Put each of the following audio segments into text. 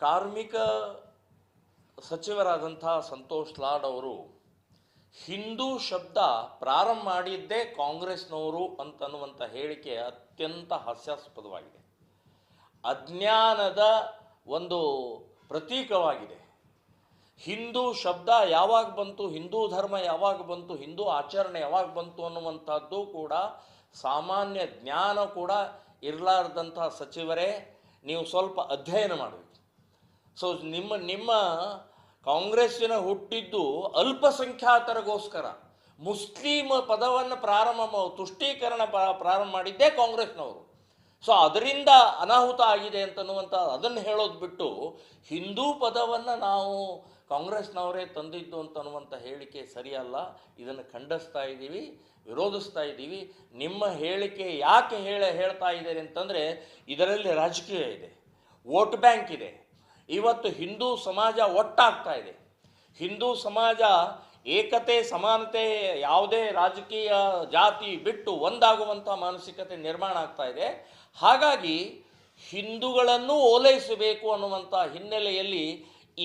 ಕಾರ್ಮಿಕ ಸಚಿವರಾದಂಥ ಸಂತೋಷ್ ಲಾಡ್ ಅವರು, ಹಿಂದೂ ಶಬ್ದ ಪ್ರಾರಂಭ ಮಾಡಿದ್ದೇ ಕಾಂಗ್ರೆಸ್ನವರು ಅಂತನ್ನುವಂಥ ಹೇಳಿಕೆ ಅತ್ಯಂತ ಹಾಸ್ಯಾಸ್ಪದವಾಗಿದೆ. ಅಜ್ಞಾನದ ಒಂದು ಪ್ರತೀಕವಾಗಿದೆ. ಹಿಂದೂ ಶಬ್ದ ಯಾವಾಗ ಬಂತು, ಹಿಂದೂ ಧರ್ಮ ಯಾವಾಗ ಬಂತು, ಹಿಂದೂ ಆಚರಣೆ ಯಾವಾಗ ಬಂತು ಅನ್ನುವಂಥದ್ದು ಕೂಡ ಸಾಮಾನ್ಯ ಜ್ಞಾನ ಕೂಡ ಇರಲಾರ್ದಂಥ ಸಚಿವರೇ, ನೀವು ಸ್ವಲ್ಪ ಅಧ್ಯಯನ ಮಾಡಬೇಕು. ಸೊ ನಿಮ್ಮ ನಿಮ್ಮ ಕಾಂಗ್ರೆಸ್ಸಿನ ಹುಟ್ಟಿದ್ದು ಅಲ್ಪಸಂಖ್ಯಾತರಿಗೋಸ್ಕರ. ಮುಸ್ಲಿಮ್ ಪದವನ್ನು ಪ್ರಾರಂಭ ತುಷ್ಟೀಕರಣ ಪ್ರಾ- ಪ್ರಾರಂಭ ಮಾಡಿದ್ದೇ ಕಾಂಗ್ರೆಸ್ನವರು. ಸೊ ಅದರಿಂದ ಅನಾಹುತ ಆಗಿದೆ ಅಂತನ್ನುವಂಥ ಅದನ್ನು ಹೇಳೋದು ಬಿಟ್ಟು ಹಿಂದೂ ಪದವನ್ನು ನಾವು ಕಾಂಗ್ರೆಸ್ನವರೇ ತಂದಿದ್ದು ಅಂತನ್ನುವಂಥ ಹೇಳಿಕೆ ಸರಿಯಲ್ಲ. ಇದನ್ನು ಖಂಡಿಸ್ತಾ ಇದ್ದೀವಿ, ವಿರೋಧಿಸ್ತಾ ಇದ್ದೀವಿ. ನಿಮ್ಮ ಹೇಳಿಕೆ ಯಾಕೆ ಹೇಳ, ಹೇಳ್ತಾ ಇದ್ದೀರಿ ಅಂತಂದರೆ ಇದರಲ್ಲಿ ರಾಜಕೀಯ ಇದೆ. ವೋಟ್ ಬ್ಯಾಂಕ್ ಇದೆ. ಇವತ್ತು ಹಿಂದೂ ಸಮಾಜ ಒಟ್ಟಾಗ್ತಾ ಇದೆ. ಹಿಂದೂ ಸಮಾಜ ಏಕತೆ, ಸಮಾನತೆ ಯಾವುದೇ ರಾಜಕೀಯ ಜಾತಿ ಬಿಟ್ಟು ಒಂದಾಗುವಂಥ ಮಾನಸಿಕತೆ ನಿರ್ಮಾಣ ಆಗ್ತಾ ಇದೆ. ಹಾಗಾಗಿ ಹಿಂದೂಗಳನ್ನು ಓಲೈಸಬೇಕು ಅನ್ನುವಂಥ ಹಿನ್ನೆಲೆಯಲ್ಲಿ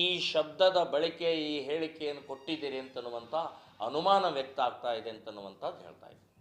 ಈ ಶಬ್ದದ ಬಳಕೆ, ಈ ಹೇಳಿಕೆಯನ್ನು ಕೊಟ್ಟಿದ್ದೀರಿ ಅಂತನ್ನುವಂಥ ಅನುಮಾನ ವ್ಯಕ್ತ ಆಗ್ತಾ ಇದೆ ಅಂತನ್ನುವಂಥದ್ದು ಹೇಳ್ತಾ ಇದ್ದೀನಿ.